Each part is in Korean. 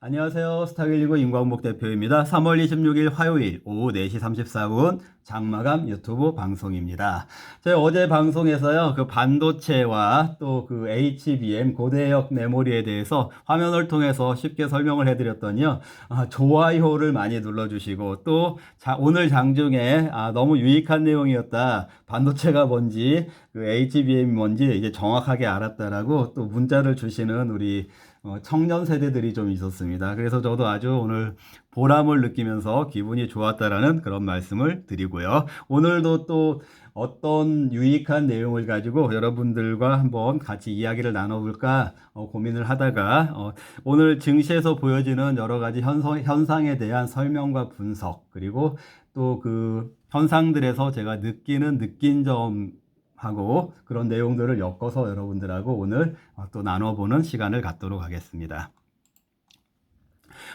안녕하세요. 스타일19 임광복 대표입니다. 3월 26일 화요일 오후 4시 34분 장마감 유튜브 방송입니다. 제가 어제 방송에서요, 그 반도체와 또 그 HBM 고대역 메모리에 대해서 화면을 통해서 쉽게 설명을 해드렸더니요, 아, 좋아요를 많이 눌러주시고 또 자, 오늘 장중에 아, 너무 유익한 내용이었다. 반도체가 뭔지 그 HBM이 뭔지 이제 정확하게 알았다라고 또 문자를 주시는 우리 어, 청년 세대들이 좀 있었습니다. 그래서 저도 아주 오늘 보람을 느끼면서 기분이 좋았다라는 그런 말씀을 드리고요. 오늘도 또 어떤 유익한 내용을 가지고 여러분들과 한번 같이 이야기를 나눠볼까 어, 고민을 하다가 어, 오늘 증시에서 보여지는 여러 가지 현상, 현상에 대한 설명과 분석 그리고 또 그 현상들에서 제가 느끼는 느낀 점 하고 그런 내용들을 엮어서 여러분들하고 오늘 어, 또 나눠보는 시간을 갖도록 하겠습니다.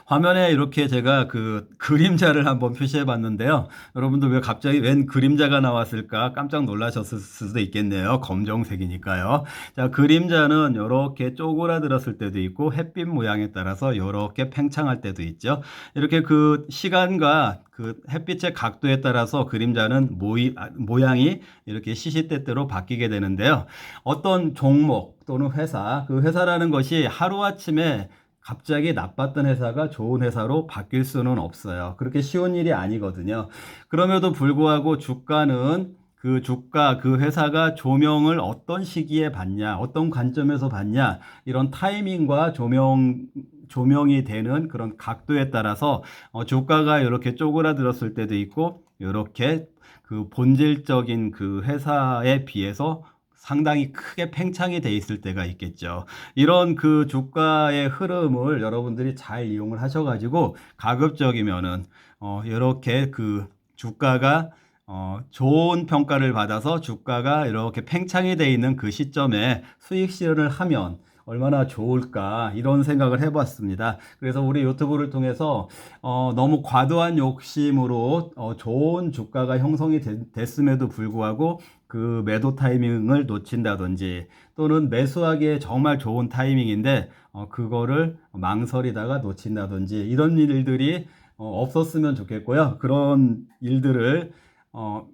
화면에 이렇게 제가 그 그림자를 한번 표시해 봤는데요. 여러분들 왜 갑자기 웬 그림자가 나왔을까 깜짝 놀라셨을 수도 있겠네요. 검정색이니까요. 자, 그림자는 이렇게 쪼그라들었을 때도 있고 햇빛 모양에 따라서 이렇게 팽창할 때도 있죠. 이렇게 그 시간과 그 햇빛의 각도에 따라서 그림자는 모이, 아, 모양이 이렇게 시시때때로 바뀌게 되는데요. 어떤 종목 또는 회사, 그 회사라는 것이 하루아침에 갑자기 나빴던 회사가 좋은 회사로 바뀔 수는 없어요. 그렇게 쉬운 일이 아니거든요. 그럼에도 불구하고 주가는 그 주가, 그 회사가 조명을 어떤 시기에 받냐, 어떤 관점에서 받냐, 이런 타이밍과 조명, 조명이 되는 그런 각도에 따라서 어, 주가가 이렇게 쪼그라들었을 때도 있고, 이렇게 그 본질적인 그 회사에 비해서 상당히 크게 팽창이 돼 있을 때가 있겠죠. 이런 그 주가의 흐름을 여러분들이 잘 이용을 하셔가지고 가급적이면은 어 이렇게 그 주가가 어 좋은 평가를 받아서 주가가 이렇게 팽창이 돼 있는 그 시점에 수익 실현을 하면 얼마나 좋을까 이런 생각을 해봤습니다. 그래서 우리 유튜브를 통해서 어, 너무 과도한 욕심으로 어, 좋은 주가가 형성이 됐, 음에도 불구하고 그 매도 타이밍을 놓친다든지 또는 매수하기에 정말 좋은 타이밍인데 어, 그거를 망설이다가 놓친다든지 이런 일들이 어, 없었으면 좋겠고요. 그런 일들을 어,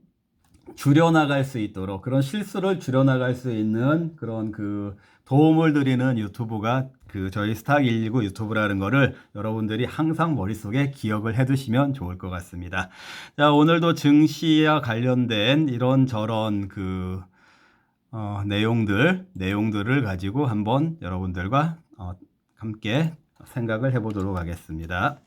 줄여나갈 수 있도록 그런 실수를 줄여나갈 수 있는 그런 그 도움을 드리는 유튜브가 그 저희 스타119 유튜브라는 거를 여러분들이 항상 머릿속에 기억을 해 두시면 좋을 것 같습니다. 자, 오늘도 증시와 관련된 이런저런 그 어, 내용들, 내용들을 가지고 한번 여러분들과 어, 함께 생각을 해보도록 하겠습니다.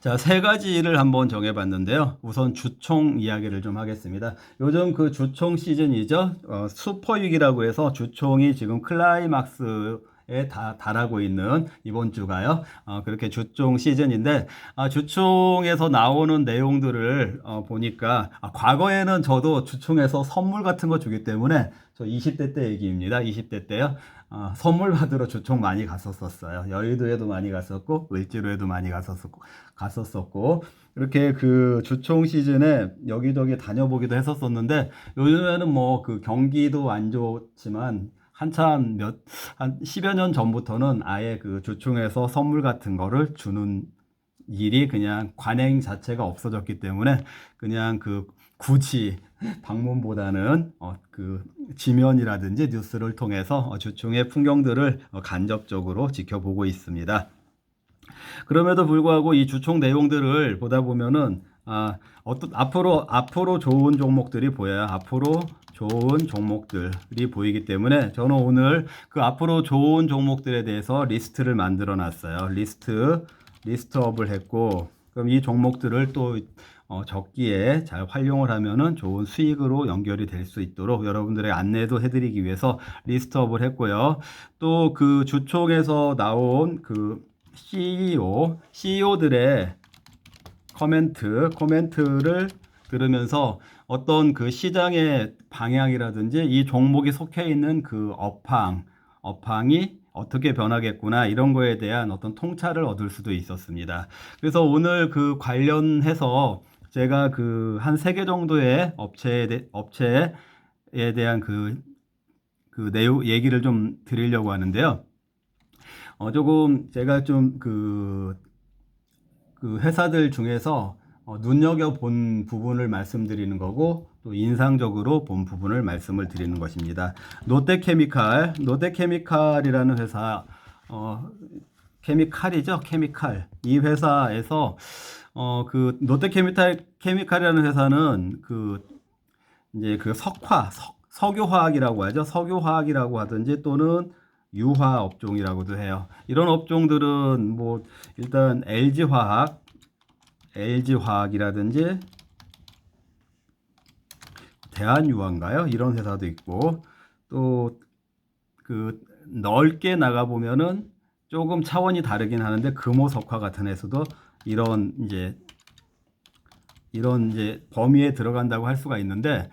자, 세 가지를 한번 정해봤는데요. 우선 주총 이야기를 좀 하겠습니다. 요즘 그 주총 시즌이죠. 어, 슈퍼윅이라고 해서 주총이 지금 클라이막스 에 다, 달하고 있는 이번 주가요. 어, 그렇게 주총 시즌인데 아, 주총에서 나오는 내용들을 어, 보니까 아, 과거에는 저도 주총에서 선물 같은 거 주기 때문에 저 20대 때 얘기입니다. 20대 때요. 어, 선물 받으러 주총 많이 갔었었어요. 여의도에도 많이 갔었고 을지로에도 많이 갔었었고 갔었었고 이렇게 그 주총 시즌에 여기저기 다녀보기도 했었었는데 요즘에는 뭐 그 경기도 안 좋지만 한참 몇, 한 10여 년 전부터는 아예 그 주총에서 선물 같은 거를 주는 일이 그냥 관행 자체가 없어졌기 때문에 그냥 그 굳이 방문보다는 어, 그 지면이라든지 뉴스를 통해서 어, 주총의 풍경들을 어, 간접적으로 지켜보고 있습니다. 그럼에도 불구하고 이 주총 내용들을 보다 보면은 아, 어떤 앞으로 앞으로 좋은 종목들이 보여야 앞으로 좋은 종목들이 보이기 때문에 저는 오늘 그 앞으로 좋은 종목들에 대해서 리스트를 만들어 놨어요. 리스트 리스트업을 했고 그럼 이 종목들을 또 어, 적기에 잘 활용을 하면은 좋은 수익으로 연결이 될 수 있도록 여러분들의 안내도 해드리기 위해서 리스트업을 했고요. 또 그 주총에서 나온 그 CEO, CEO들의 코멘트, 코멘트를 들으면서 어떤 그 시장의 방향이라든지 이 종목이 속해 있는 그 업황, 업황이 어떻게 변하겠구나 이런 거에 대한 어떤 통찰을 얻을 수도 있었습니다. 그래서 오늘 그 관련해서 제가 그 한 세 개 정도의 업체에, 대, 업체에 대한 그, 그 내용, 얘기를 좀 드리려고 하는데요. 어, 조금 제가 좀그 그 회사들 중에서 어, 눈여겨 본 부분을 말씀드리는 거고 또 인상적으로 본 부분을 말씀을 드리는 것입니다. 롯데케미칼, 롯데케미칼이라는 회사 어, 케미칼이죠, 케미칼. 이 회사에서 어, 그 롯데케미칼 케미칼이라는 회사는 그 이제 그 석화, 석, 석유화학이라고 하죠. 석유화학이라고 하든지 또는 유화 업종이라고도 해요. 이런 업종들은 뭐 일단 LG화학, LG화학이라든지 대한유화인가요? 이런 회사도 있고 또 그 넓게 나가 보면은 조금 차원이 다르긴 하는데 금호석화 같은 회사도 이런 이제 이런 이제 범위에 들어간다고 할 수가 있는데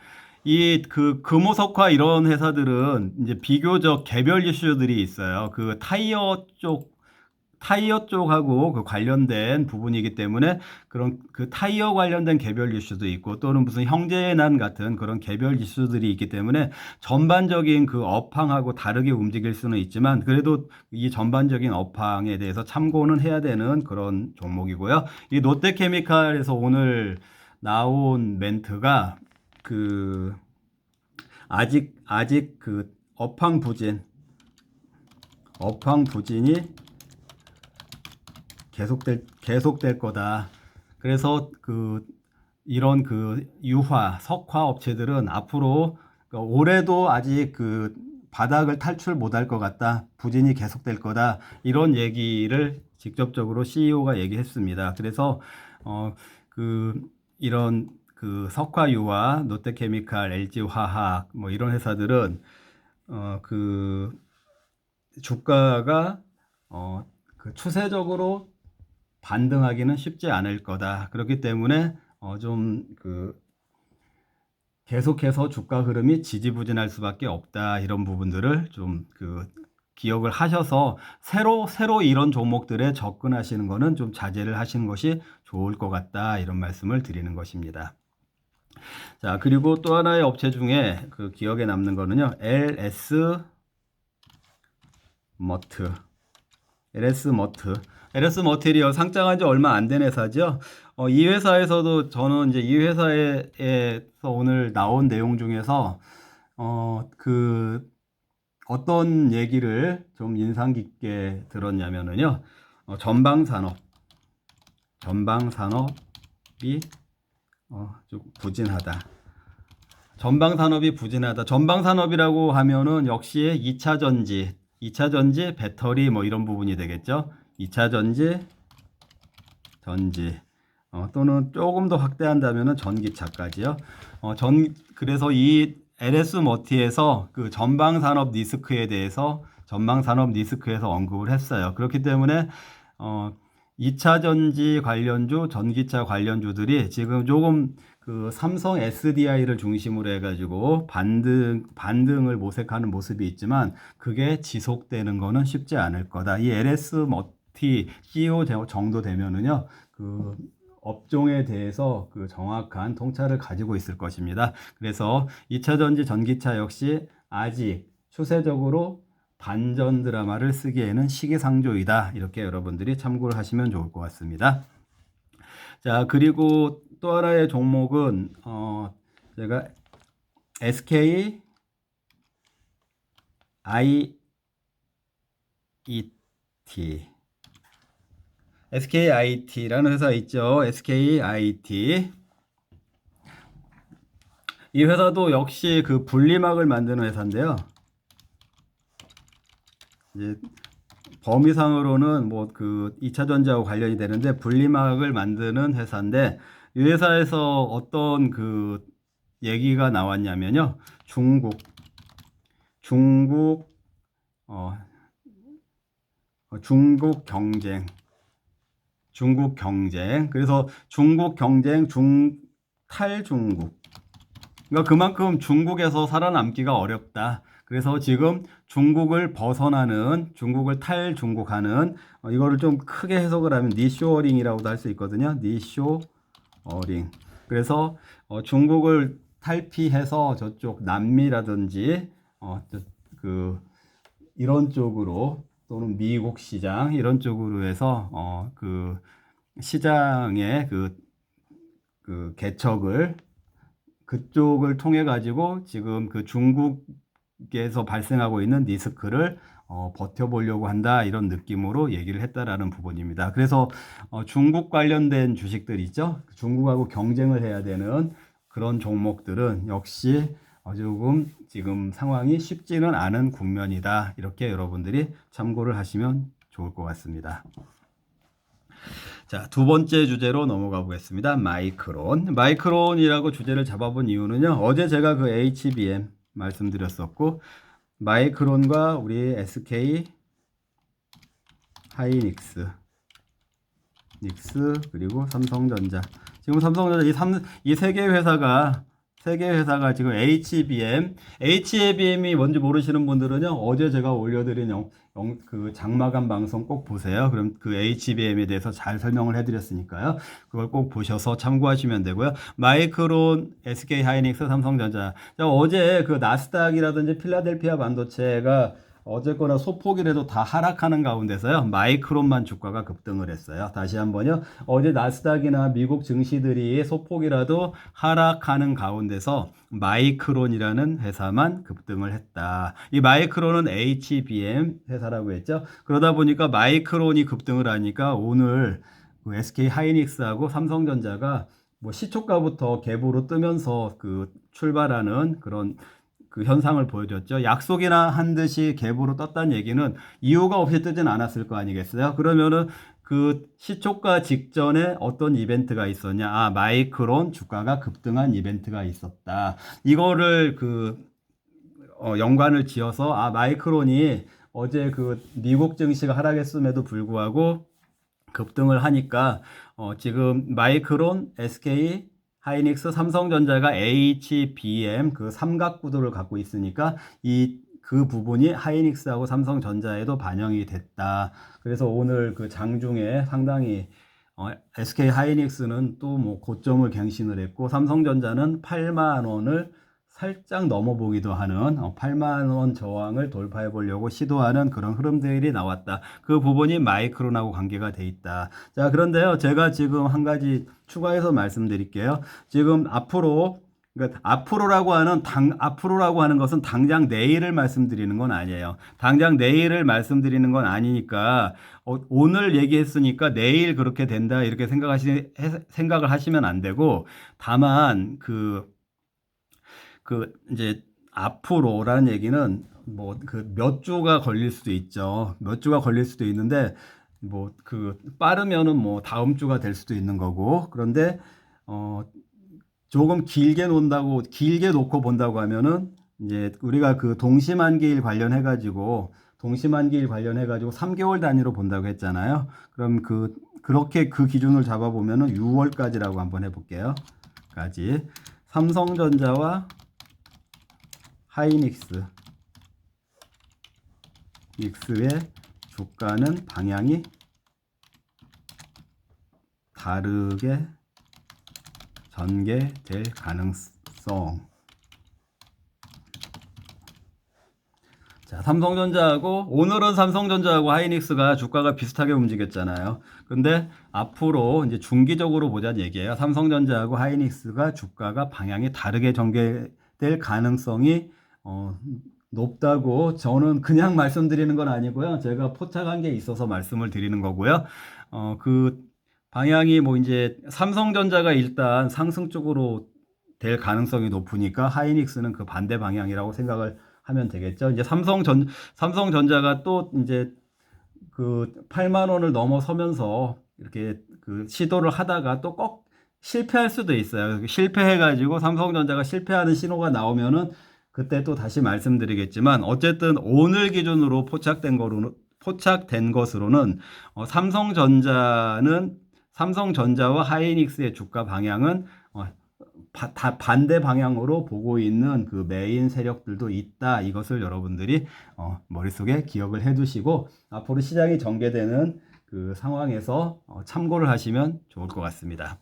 이 그 금호석화 이런 회사들은 이제 비교적 개별 이슈들이 있어요. 그 타이어 쪽 타이어 쪽하고 그 관련된 부분이기 때문에 그런 그 타이어 관련된 개별 이슈도 있고 또는 무슨 형제난 같은 그런 개별 이슈들이 있기 때문에 전반적인 그 업황하고 다르게 움직일 수는 있지만 그래도 이 전반적인 업황에 대해서 참고는 해야 되는 그런 종목이고요. 이 롯데케미칼에서 오늘 나온 멘트가 그 아직 아직 그 업황 부진 업황 부진이 계속될 계속될 거다. 그래서 그 이런 그 유화 석화 업체들은 앞으로 그 올해도 아직 그 바닥을 탈출 못할 것 같다. 부진이 계속될 거다. 이런 얘기를 직접적으로 CEO가 얘기했습니다. 그래서 어 그 이런 그 석화유화, 롯데케미칼, LG화학 뭐 이런 회사들은 어 그 주가가 어 그 추세적으로 반등하기는 쉽지 않을 거다. 그렇기 때문에 어 좀그 계속해서 주가 흐름이 지지부진할 수밖에 없다. 이런 부분들을 좀 그 기억을 하셔서 새로 새로 이런 종목들에 접근하시는 거는 좀 자제를 하시는 것이 좋을 것 같다. 이런 말씀을 드리는 것입니다. 자, 그리고 또 하나의 업체 중에 그 기억에 남는 거는요. LS 머트. LS 머트. LS 머티리얼 상장한 지 얼마 안 된 회사죠. 어, 이 회사에서도 저는 이제 이 회사에서 오늘 나온 내용 중에서 어, 그 어떤 얘기를 좀 인상 깊게 들었냐면은요. 어, 전방 산업 전방 산업이 어, 좀 부진하다. 전방 산업이 부진하다. 전방 산업이라고 하면은 역시 2차 전지, 2차 전지, 배터리 뭐 이런 부분이 되겠죠. 2차 전지, 전지. 어, 또는 조금 더 확대한다면은 전기차까지요. 어, 전 그래서 이 LS 머티에서 그 전방 산업 리스크에 대해서 전방 산업 리스크에서 언급을 했어요. 그렇기 때문에 어 2차 전지 관련주, 전기차 관련주들이 지금 조금 그 삼성 SDI를 중심으로 해가지고 반등, 반등을 모색하는 모습이 있지만 그게 지속되는 거는 쉽지 않을 거다. 이 LS 머티 CEO 정도 되면은요, 그 업종에 대해서 그 정확한 통찰을 가지고 있을 것입니다. 그래서 2차 전지 전기차 역시 아직 추세적으로 반전 드라마를 쓰기에는 시기상조이다. 이렇게 여러분들이 참고를 하시면 좋을 것 같습니다. 자, 그리고 또 하나의 종목은 어 제가 SK IET SKIT라는 회사 있죠. SKIT 이 회사도 역시 그 분리막을 만드는 회사인데요. 이제 범위상으로는 뭐 그 2차 전지하고 관련이 되는데 분리막을 만드는 회사인데 이 회사에서 어떤 그 얘기가 나왔냐면요. 중국 중국 어 중국 경쟁 중국 경쟁 그래서 중국 경쟁 중 탈중국 그러니까 그만큼 중국에서 살아남기가 어렵다. 그래서 지금 중국을 벗어나는 중국을 탈중국하는 어, 이거를 좀 크게 해석을 하면 니쇼어링이라고도 할 수 있거든요. 니쇼어링. 그래서 어, 중국을 탈피해서 저쪽 남미라든지 어, 저, 그 이런 쪽으로 또는 미국 시장 이런 쪽으로 해서 어, 그 시장의 그, 그 개척을 그쪽을 통해 가지고 지금 그 중국 에서 발생하고 있는 리스크를 어, 버텨보려고 한다 이런 느낌으로 얘기를 했다라는 부분입니다. 그래서 어, 중국 관련된 주식들 있죠. 중국하고 경쟁을 해야 되는 그런 종목들은 역시 어, 조금 지금 상황이 쉽지는 않은 국면이다. 이렇게 여러분들이 참고를 하시면 좋을 것 같습니다. 자, 두 번째 주제로 넘어가 보겠습니다. 마이크론. 마이크론이라고 주제를 잡아본 이유는요. 어제 제가 그 HBM 말씀드렸었고, 마이크론과 우리 SK 하이닉스, 닉스, 그리고 삼성전자. 지금 삼성전자 이 삼, 이 세개 회사가 세 개 회사가 지금 HBM, HBM이 뭔지 모르시는 분들은요, 어제 제가 올려드린 영, 영, 그 장마감 방송 꼭 보세요. 그럼 그 HBM에 대해서 잘 설명을 해드렸으니까요. 그걸 꼭 보셔서 참고하시면 되고요. 마이크론, SK 하이닉스, 삼성전자. 자, 어제 그 나스닥이라든지 필라델피아 반도체가 어쨌거나 소폭이라도 다 하락하는 가운데서요. 마이크론만 주가가 급등을 했어요. 다시 한번요. 어제 나스닥이나 미국 증시들이 소폭이라도 하락하는 가운데서 마이크론이라는 회사만 급등을 했다. 이 마이크론은 HBM 회사라고 했죠. 그러다 보니까 마이크론이 급등을 하니까 오늘 그 SK 하이닉스하고 삼성전자가 뭐 시초가부터 갭으로 뜨면서 그 출발하는 그런 그 현상을 보여줬죠. 약속이나 한 듯이 갭으로 떴다는 얘기는 이유가 없이 뜨진 않았을 거 아니겠어요? 그러면은 그 시초가 직전에 어떤 이벤트가 있었냐? 아, 마이크론 주가가 급등한 이벤트가 있었다. 이거를 그 어, 연관을 지어서 아, 마이크론이 어제 그 미국 증시가 하락했음에도 불구하고 급등을 하니까 어, 지금 마이크론, SK 하이닉스, 삼성전자가 HBM 그 삼각 구도를 갖고 있으니까 이 그 부분이 하이닉스하고 삼성전자에도 반영이 됐다. 그래서 오늘 그 장중에 상당히 어, SK 하이닉스는 또 뭐 고점을 갱신을 했고 삼성전자는 8만 원을 살짝 넘어보기도 하는 8만 원 저항을 돌파해 보려고 시도하는 그런 흐름들이 나왔다. 그 부분이 마이크론하고 관계가 돼 있다. 자, 그런데요. 제가 지금 한 가지 추가해서 말씀드릴게요. 지금 앞으로 그러니까 앞으로라고 하는 당 앞으로라고 하는 것은 당장 내일을 말씀드리는 건 아니에요. 당장 내일을 말씀드리는 건 아니니까 어, 오늘 얘기했으니까 내일 그렇게 된다 이렇게 생각하시 생각을 하시면 안 되고 다만 그 그 이제 앞으로라는 얘기는 뭐 그 몇 주가 걸릴 수도 있죠. 몇 주가 걸릴 수도 있는데 뭐 그 빠르면은 뭐 다음 주가 될 수도 있는 거고 그런데 어 조금 길게 논다고 길게 놓고 본다고 하면은 이제 우리가 그 동시만기일 관련해 가지고 동시만기일 관련해 가지고 3개월 단위로 본다고 했잖아요. 그럼 그 그렇게 그 기준을 잡아 보면은 6월까지라고 한번 해 볼게요. 까지 삼성전자와 하이닉스 닉스의 주가는 방향이 다르게 전개될 가능성. 자, 삼성전자하고 오늘은 삼성전자하고 하이닉스가 주가가 비슷하게 움직였잖아요. 근데 앞으로 이제 중기적으로 보자는 얘기예요. 삼성전자하고 하이닉스가 주가가 방향이 다르게 전개될 가능성이 어, 높다고 저는 그냥 말씀드리는 건 아니고요. 제가 포착한 게 있어서 말씀을 드리는 거고요. 어, 그 방향이 뭐 이제 삼성전자가 일단 상승 쪽으로 될 가능성이 높으니까 하이닉스는 그 반대 방향이라고 생각을 하면 되겠죠. 이제 삼성전 삼성전자가 또 이제 그 8만 원을 넘어서면서 이렇게 그 시도를 하다가 또 꼭 실패할 수도 있어요. 실패해 가지고 삼성전자가 실패하는 신호가 나오면은 그때 또 다시 말씀드리겠지만 어쨌든 오늘 기준으로 포착된 거로 포착된 것으로는 어, 삼성전자는 삼성전자와 하이닉스의 주가 방향은 어, 바, 다 반대 방향으로 보고 있는 그 메인 세력들도 있다. 이것을 여러분들이 어, 머릿속에 기억을 해 두시고 앞으로 시장이 전개되는 그 상황에서 어, 참고를 하시면 좋을 것 같습니다.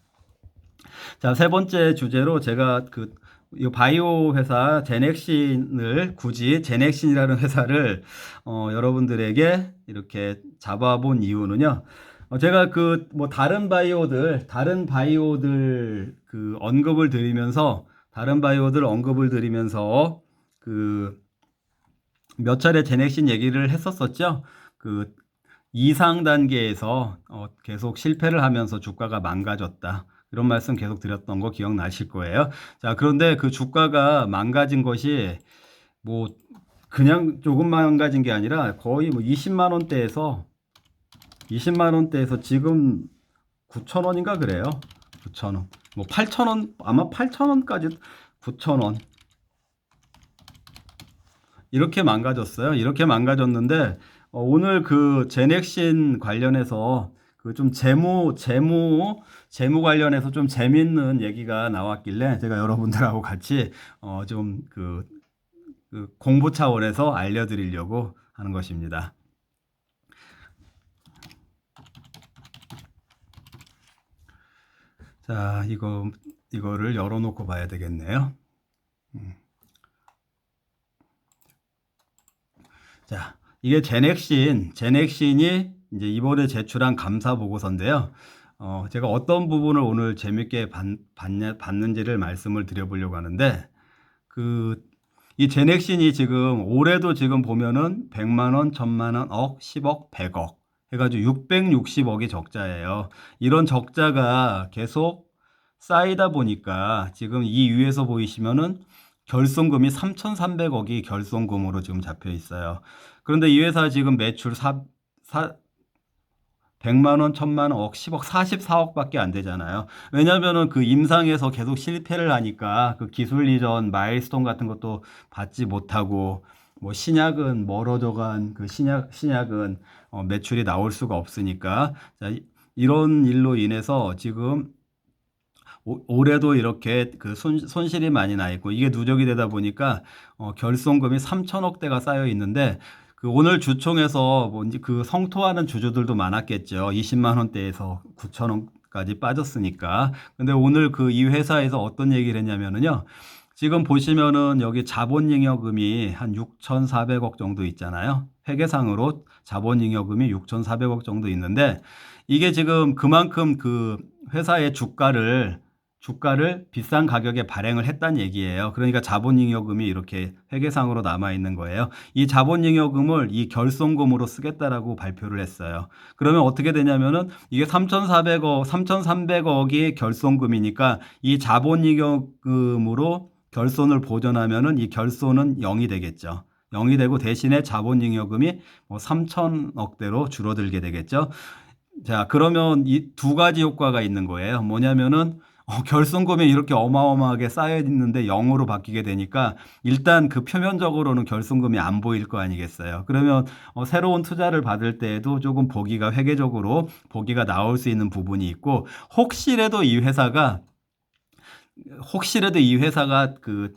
자, 세 번째 주제로 제가 그 이 바이오 회사 제넥신을 굳이 제넥신이라는 회사를 어, 여러분들에게 이렇게 잡아본 이유는요. 어, 제가 그 뭐 다른 바이오들 다른 바이오들 그 언급을 드리면서 다른 바이오들 언급을 드리면서 그 몇 차례 제넥신 얘기를 했었었죠. 그 이상 단계에서 어, 계속 실패를 하면서 주가가 망가졌다. 이런 말씀 계속 드렸던 거 기억나실 거예요. 자, 그런데 그 주가가 망가진 것이 뭐 그냥 조금 망가진 게 아니라 거의 뭐 20만 원대에서 20만 원대에서 지금 9천 원인가 그래요. 9천 원. 뭐 8천 원 아마 8천 원까지 9천 원. 이렇게 망가졌어요. 이렇게 망가졌는데 어, 오늘 그 제넥신 관련해서 그 좀 재무 재무 재무 관련해서 좀 재밌는 얘기가 나왔길래 제가 여러분들하고 같이 어 좀그 그 공부 차원에서 알려드리려고 하는 것입니다. 자, 이거 이거를 열어놓고 봐야 되겠네요. 음. 자, 이게 제넥신, 제넥신이 이제 이번에 제출한 감사 보고서인데요. 어, 제가 어떤 부분을 오늘 재밌게 봤, 봤냐, 봤는지를 말씀을 드려보려고 하는데, 그, 이 제넥신이 지금 올해도 지금 보면은 100만 원, 1000만 원, 억, 10억, 100억 해가지고 660억이 적자예요. 이런 적자가 계속 쌓이다 보니까 지금 이 위에서 보이시면은 결손금이 3,300억이 결손금으로 지금 잡혀 있어요. 그런데 이 회사 지금 매출 4, 4 100만 원, 1000만 원, 억, 10억, 44억밖에 안 되잖아요. 왜냐면은 그 임상에서 계속 실패를 하니까 그 기술 이전 마일스톤 같은 것도 받지 못하고 뭐 신약은 멀어져 간 그 신약 신약은 어, 매출이 나올 수가 없으니까 자, 이- 이런 일로 인해서 지금 오- 올해도 이렇게 그 손, 손실이 많이 나 있고 이게 누적이 되다 보니까 어, 결손금이 3천억 대가 쌓여 있는데 그 오늘 주총에서 뭔지 그 성토하는 주주들도 많았겠죠. 20만 원대에서 9천 원까지 빠졌으니까. 근데 오늘 그 이 회사에서 어떤 얘기를 했냐면은요. 지금 보시면은 여기 자본잉여금이 한 6,400억 정도 있잖아요. 회계상으로 자본잉여금이 6,400억 정도 있는데 이게 지금 그만큼 그 회사의 주가를 주가를 비싼 가격에 발행을 했다는 얘기예요. 그러니까 자본잉여금이 이렇게 회계상으로 남아 있는 거예요. 이 자본잉여금을 이 결손금으로 쓰겠다라고 발표를 했어요. 그러면 어떻게 되냐면은 이게 3,400억, 3,300억이 결손금이니까 이 자본잉여금으로 결손을 보전하면은 이 결손은 0이 되겠죠. 0이 되고 대신에 자본잉여금이 뭐 3천억대로 줄어들게 되겠죠. 자, 그러면 이 두 가지 효과가 있는 거예요. 뭐냐면은 어, 결손금이 이렇게 어마어마하게 쌓여 있는데 0으로 바뀌게 되니까 일단 그 표면적으로는 결손금이 안 보일 거 아니겠어요. 그러면 어, 새로운 투자를 받을 때에도 조금 보기가 회계적으로 보기가 나올 수 있는 부분이 있고 혹시라도 이 회사가 혹시라도 이 회사가 그,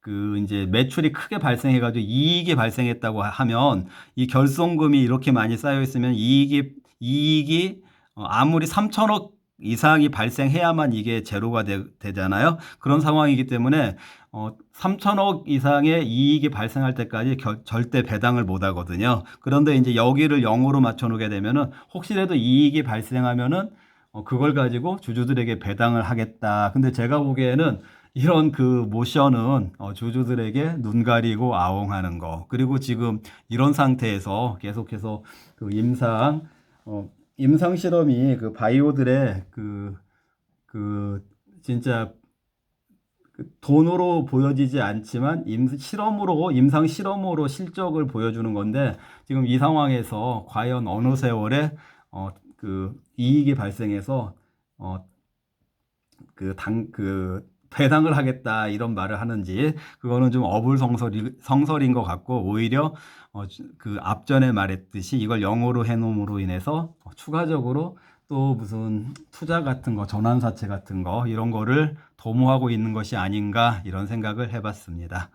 그 이제 매출이 크게 발생해가지고 이익이 발생했다고 하면 이 결손금이 이렇게 많이 쌓여 있으면 이익이 이익이 어, 아무리 3천억 이상이 발생해야만 이게 제로가 되, 잖아요 그런 상황이기 때문에 어, 3천억 이상의 이익이 발생할 때까지 겨- 절대 배당을 못 하거든요. 그런데 이제 여기를 0으로 맞춰 놓게 되면은 혹시라도 이익이 발생하면은 어, 그걸 가지고 주주들에게 배당을 하겠다. 근데 제가 보기에는 이런 그 모션은 어, 주주들에게 눈 가리고 아웅하는 거. 그리고 지금 이런 상태에서 계속해서 그 임상, 어, 임상 실험이 그 바이오들의 그, 그, 진짜 그 돈으로 보여지지 않지만 임, 실험으로, 임상 실험으로 실적을 보여주는 건데 지금 이 상황에서 과연 어느 세월에 어, 그 이익이 발생해서 어, 그 당, 그 배당을 하겠다 이런 말을 하는지 그거는 좀 어불성설이, 성설인 것 같고 오히려 어, 주- 그 앞전에 말했듯이 이걸 영어로 해놓음으로 인해서 어, 추가적으로 또 무슨 투자 같은 거, 전환사채 같은 거 이런 거를 도모하고 있는 것이 아닌가 이런 생각을 해봤습니다.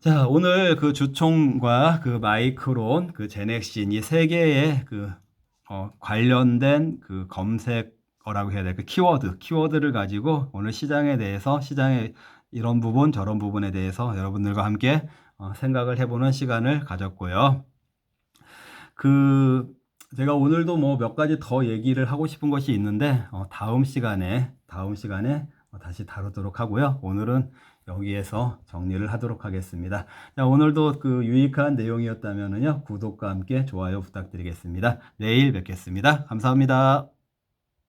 자, 오늘 그 주총과 그 마이크론, 그 제넥신 이 세 개의 그 어, 관련된 그 검색 거라고 해야 될까? 키워드, 키워드를 가지고 오늘 시장에 대해서 시장의 이런 부분, 저런 부분에 대해서 여러분들과 함께 어, 생각을 해보는 시간을 가졌고요. 그 제가 오늘도 뭐 몇 가지 더 얘기를 하고 싶은 것이 있는데 어, 다음 시간에 다음 시간에 어, 다시 다루도록 하고요. 오늘은 여기에서 정리를 하도록 하겠습니다. 자, 오늘도 그 유익한 내용이었다면요. 구독과 함께 좋아요 부탁드리겠습니다. 내일 뵙겠습니다. 감사합니다.